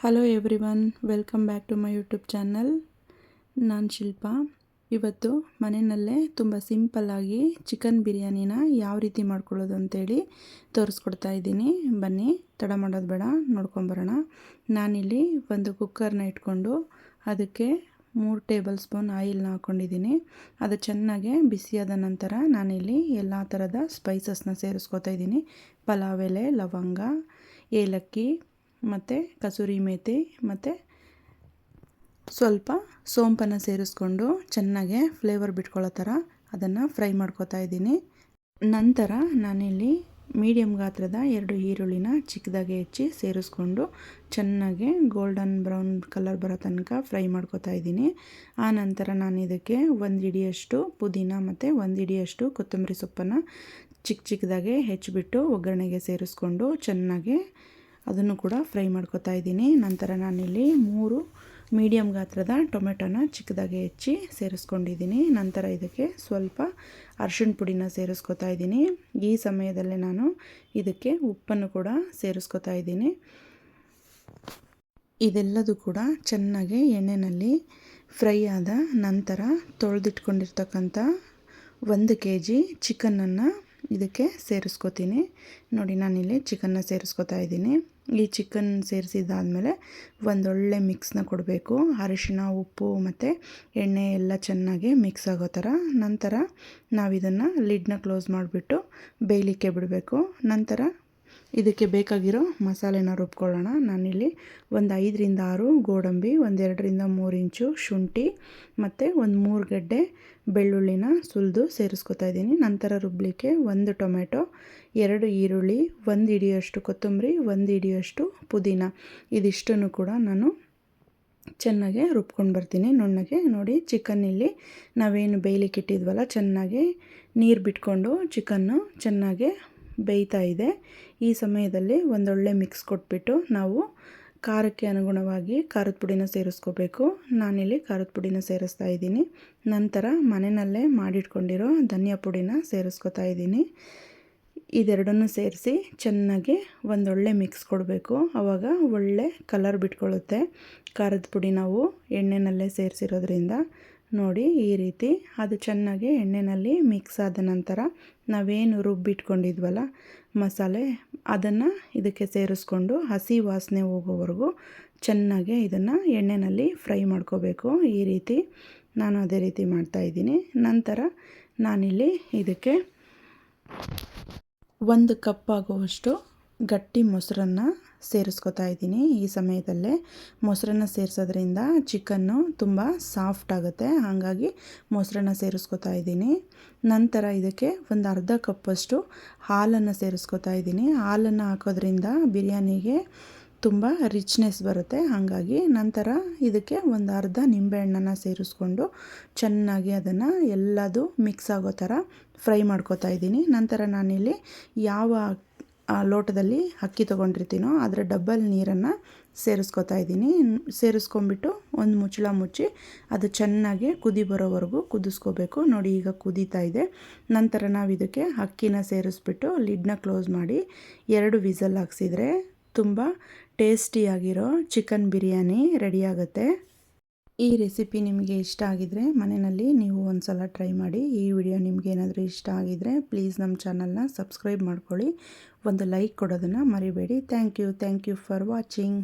Hello everyone welcome back to my YouTube channel ನಾನು ಶಿಲ್ಪ. ಇವತ್ತು ಮನೆಯಲ್ಲೇ ತುಂಬ ಸಿಂಪಲ್ಲಾಗಿ ಚಿಕನ್ ಬಿರಿಯಾನಿನ ಯಾವ ರೀತಿ ಮಾಡ್ಕೊಳ್ಳೋದು ಅಂತೇಳಿ ತೋರಿಸ್ಕೊಡ್ತಾ ಇದ್ದೀನಿ. ಬನ್ನಿ, ತಡ ಮಾಡೋದು ಬೇಡ ನೋಡ್ಕೊಂಬರೋಣ ನಾನಿಲ್ಲಿ ಒಂದು ಕುಕ್ಕರ್ನ ಇಟ್ಕೊಂಡು ಅದಕ್ಕೆ ಮೂರು ಟೇಬಲ್ ಸ್ಪೂನ್ ಆಯಿಲ್ನ ಹಾಕ್ಕೊಂಡಿದ್ದೀನಿ ಅದು ಚೆನ್ನಾಗಿ ಬಿಸಿಯಾದ ನಂತರ ನಾನಿಲ್ಲಿ ಎಲ್ಲ ಥರದ ಸ್ಪೈಸಸ್ನ ಸೇರಿಸ್ಕೊತಾ ಇದ್ದೀನಿ. ಪಲಾವ್ ಎಲೆ, ಲವಂಗ, ಏಲಕ್ಕಿ ಮತ್ತು ಕಸೂರಿ ಮೇಥಿ ಮತ್ತು ಸ್ವಲ್ಪ ಸೋಂಪನ್ನು ಸೇರಿಸ್ಕೊಂಡು ಚೆನ್ನಾಗೆ ಫ್ಲೇವರ್ ಬಿಟ್ಕೊಳ್ಳೋ ಥರ ಅದನ್ನು ಫ್ರೈ ಮಾಡ್ಕೋತಾ ಇದ್ದೀನಿ. ನಂತರ ನಾನಿಲ್ಲಿ ಮೀಡಿಯಮ್ ಗಾತ್ರದ ಎರಡು ಈರುಳ್ಳಿನ ಚಿಕ್ಕದಾಗಿ ಹೆಚ್ಚಿ ಸೇರಿಸ್ಕೊಂಡು ಚೆನ್ನಾಗಿ ಗೋಲ್ಡನ್ ಬ್ರೌನ್ ಕಲರ್ ಬರೋ ತನಕ ಫ್ರೈ ಮಾಡ್ಕೋತಾ ಇದ್ದೀನಿ. ಆ ನಂತರ ನಾನು ಇದಕ್ಕೆ ಒಂದು ಇಡಿಯಷ್ಟು ಪುದೀನ ಮತ್ತು ಒಂದು ಇಡಿಯಷ್ಟು ಕೊತ್ತಂಬರಿ ಸೊಪ್ಪನ್ನು ಚಿಕ್ಕ ಚಿಕ್ಕದಾಗೆ ಹೆಚ್ಚಿಬಿಟ್ಟು ಒಗ್ಗರಣೆಗೆ ಸೇರಿಸ್ಕೊಂಡು ಚೆನ್ನಾಗಿ ಅದನ್ನು ಕೂಡ ಫ್ರೈ ಮಾಡ್ಕೊತಾ ಇದ್ದೀನಿ. ನಂತರ ನಾನಿಲ್ಲಿ ಮೂರು ಮೀಡಿಯಮ್ ಗಾತ್ರದ ಟೊಮೆಟೊನ ಚಿಕ್ಕದಾಗಿ ಹೆಚ್ಚಿ ಸೇರಿಸ್ಕೊಂಡಿದ್ದೀನಿ. ನಂತರ ಇದಕ್ಕೆ ಸ್ವಲ್ಪ ಅರ್ಶಿಣ ಪುಡಿನ ಸೇರಿಸ್ಕೊತಾ ಇದ್ದೀನಿ. ಈ ಸಮಯದಲ್ಲೇ ನಾನು ಇದಕ್ಕೆ ಉಪ್ಪನ್ನು ಕೂಡ ಸೇರಿಸ್ಕೊತಾ ಇದ್ದೀನಿ. ಇದೆಲ್ಲದೂ ಕೂಡ ಚೆನ್ನಾಗಿ ಎಣ್ಣೆಯಲ್ಲಿ ಫ್ರೈ ಆದ ನಂತರ ತೊಳೆದಿಟ್ಕೊಂಡಿರ್ತಕ್ಕಂಥ ಒಂದು ಕೆ ಜಿ ಚಿಕನನ್ನು ಇದಕ್ಕೆ ಸೇರಿಸ್ಕೋತೀನಿ. ನೋಡಿ, ನಾನಿಲ್ಲಿ ಚಿಕನ್ನ ಸೇರಿಸ್ಕೊತಾ ಇದ್ದೀನಿ. ಈ ಚಿಕನ್ ಸೇರಿಸಿದ್ದಾದಮೇಲೆ ಒಂದೊಳ್ಳೆ ಮಿಕ್ಸ್ನ ಕೊಡಬೇಕು. ಅರಿಶಿನ, ಉಪ್ಪು ಮತ್ತು ಎಣ್ಣೆ ಎಲ್ಲ ಚೆನ್ನಾಗಿ ಮಿಕ್ಸ್ ಆಗೋ ಥರ. ನಂತರ ನಾವಿದನ್ನು ಲಿಡ್ನ ಕ್ಲೋಸ್ ಮಾಡಿಬಿಟ್ಟು ಬೇಯಲಿಕ್ಕೆ ಬಿಡಬೇಕು. ನಂತರ ಇದಕ್ಕೆ ಬೇಕಾಗಿರೋ ಮಸಾಲೆನ ರುಬ್ಕೊಳ್ಳೋಣ. ನಾನಿಲ್ಲಿ ಒಂದು ಐದರಿಂದ ಆರು ಗೋಡಂಬಿ ಒಂದೆರಡರಿಂದ ಮೂರು ಇಂಚು ಶುಂಠಿ ಮತ್ತು ಒಂದು ಮೂರು ಗಡ್ಡೆ ಬೆಳ್ಳುಳ್ಳಿನ ಸುಲಿದು ಸೇರಿಸ್ಕೊತಾ ಇದ್ದೀನಿ. ನಂತರ ರುಬ್ಬಲಿಕ್ಕೆ ಒಂದು ಟೊಮೆಟೊ, ಎರಡು ಈರುಳ್ಳಿ, ಒಂದು ಹಿಡಿಯೋಷ್ಟು ಕೊತ್ತಂಬರಿ, ಒಂದು ಹಿಡಿಯೋಷ್ಟು ಪುದೀನ. ಇದಿಷ್ಟನ್ನು ಕೂಡ ನಾನು ಚೆನ್ನಾಗೆ ರುಬ್ಕೊಂಡು ಬರ್ತೀನಿ. ನುಣ್ಣಗೆ ನೋಡಿ ಚಿಕನ್ ಇಲ್ಲಿ ನಾವೇನು ಬೇಯಲಿಕ್ಕೆ ಇಟ್ಟಿದ್ವಲ್ಲ, ಚೆನ್ನಾಗಿ ನೀರು ಬಿಟ್ಕೊಂಡು ಚಿಕನ್ನು ಚೆನ್ನಾಗೆ ಬೇಯ್ತಾ ಇದೆ. ಈ ಸಮಯದಲ್ಲಿ ಒಂದೊಳ್ಳೆ ಮಿಕ್ಸ್ ಕೊಟ್ಬಿಟ್ಟು ನಾವು ಖಾರಕ್ಕೆ ಅನುಗುಣವಾಗಿ ಖಾರದ ಪುಡಿನ ಸೇರಿಸ್ಕೋಬೇಕು. ನಾನಿಲ್ಲಿ ಖಾರದ ಪುಡಿನ ಸೇರಿಸ್ತಾ ಇದ್ದೀನಿ. ನಂತರ ಮನೆಯಲ್ಲೇ ಮಾಡಿಟ್ಕೊಂಡಿರೋ ಧನಿಯಾ ಪುಡಿನ ಸೇರಿಸ್ಕೊತಾ ಇದ್ದೀನಿ. ಇದೆರಡನ್ನು ಸೇರಿಸಿ ಚೆನ್ನಾಗಿ ಒಂದೊಳ್ಳೆ ಮಿಕ್ಸ್ ಕೊಡಬೇಕು. ಆವಾಗ ಒಳ್ಳೆ ಕಲರ್ ಬಿಟ್ಕೊಳ್ಳುತ್ತೆ ಖಾರದ ಪುಡಿ ನಾವು ಎಣ್ಣೆನಲ್ಲೇ ಸೇರಿಸಿರೋದ್ರಿಂದ ನೋಡಿ ಈ ರೀತಿ ಅದು ಚೆನ್ನಾಗಿ ಎಣ್ಣೆಯಲ್ಲಿ ಮಿಕ್ಸ್ ಆದ ನಂತರ ನಾವೇನು ರುಬ್ಬಿಟ್ಕೊಂಡಿದ್ವಲ್ಲ ಮಸಾಲೆ, ಅದನ್ನು ಇದಕ್ಕೆ ಸೇರಿಸ್ಕೊಂಡು ಹಸಿ ವಾಸನೆ ಹೋಗೋವರೆಗೂ ಚೆನ್ನಾಗಿ ಇದನ್ನು ಎಣ್ಣೆಯಲ್ಲಿ ಫ್ರೈ ಮಾಡ್ಕೋಬೇಕು. ಈ ರೀತಿ ನಾನು ಅದೇ ರೀತಿ ಮಾಡ್ತಾಯಿದ್ದೀನಿ ನಂತರ ನಾನಿಲ್ಲಿ ಇದಕ್ಕೆ ಒಂದು ಕಪ್ ಆಗುವಷ್ಟು ಗಟ್ಟಿ ಮೊಸರನ್ನು ಸೇರಿಸ್ಕೊತಾ ಇದ್ದೀನಿ ಈ ಸಮಯದಲ್ಲೇ. ಮೊಸರನ್ನ ಸೇರಿಸೋದ್ರಿಂದ ಚಿಕನ್ನು ತುಂಬ ಸಾಫ್ಟ್ ಆಗುತ್ತೆ. ಹಾಗಾಗಿ ಮೊಸರನ್ನ ಸೇರಿಸ್ಕೊತಾ ಇದ್ದೀನಿ. ನಂತರ ಇದಕ್ಕೆ ಒಂದು ಅರ್ಧ ಕಪ್ಪಷ್ಟು ಹಾಲನ್ನು ಸೇರಿಸ್ಕೊತಾ ಇದ್ದೀನಿ. ಹಾಲನ್ನು ಹಾಕೋದ್ರಿಂದ ಬಿರಿಯಾನಿಗೆ ತುಂಬ ರಿಚ್ನೆಸ್ ಬರುತ್ತೆ. ಹಾಗಾಗಿ ನಂತರ ಇದಕ್ಕೆ ಒಂದು ಅರ್ಧ ನಿಂಬೆಹಣ್ಣನ್ನು ಸೇರಿಸ್ಕೊಂಡು ಚೆನ್ನಾಗಿ ಅದನ್ನು ಎಲ್ಲದೂ ಮಿಕ್ಸ್ ಆಗೋ ಥರ ಫ್ರೈ ಮಾಡ್ಕೋತಾ ಇದ್ದೀನಿ. ನಂತರ ನಾನಿಲ್ಲಿ ಯಾವ ಲೋಟದಲ್ಲಿ ಅಕ್ಕಿ ತೊಗೊಂಡಿರ್ತೀನೋ ಅದರ ಡಬ್ಬಲ್ ನೀರನ್ನು ಸೇರಿಸ್ಕೊತಾ ಇದ್ದೀನಿ. ಸೇರಿಸ್ಕೊಂಬಿಟ್ಟು ಒಂದು ಮುಚ್ಚಳ ಮುಚ್ಚಿ ಅದು ಚೆನ್ನಾಗಿ ಕುದಿ ಬರೋವರೆಗೂ ಕುದಿಸ್ಕೋಬೇಕು. ನೋಡಿ ಈಗ ಕುದೀತಾ ಇದೆ. ನಂತರ ನಾವು ಇದಕ್ಕೆ ಅಕ್ಕಿನ ಸೇರಿಸ್ಬಿಟ್ಟು ಲಿಡ್ನ ಕ್ಲೋಸ್ ಮಾಡಿ ಎರಡು ವಿಸಲ್ ಹಾಕ್ಸಿದ್ರೆ ತುಂಬ ಟೇಸ್ಟಿಯಾಗಿರೋ ಚಿಕನ್ ಬಿರಿಯಾನಿ ರೆಡಿಯಾಗುತ್ತೆ ಈ ರೆಸಿಪಿ ನಿಮಗೆ ಇಷ್ಟ ಆಗಿದ್ರೆ ಮನೆಯಲ್ಲಿ ನೀವು ಒಂದು ಸಲ ಟ್ರೈ ಮಾಡಿ. ಈ ವಿಡಿಯೋ ನಿಮಗೆ ಏನಾದರೂ ಇಷ್ಟ ಆಗಿದ್ರೆ ಪ್ಲೀಸ್ ನಮ್ಮ ಚಾನಲ್ನ ಸಬ್ಸ್ಕ್ರೈಬ್ ಮಾಡ್ಕೊಳ್ಳಿ. ಒಂದು ಲೈಕ್ ಕೊಡೋದನ್ನು ಮರಿಬೇಡಿ. Thank you. Thank you for watching.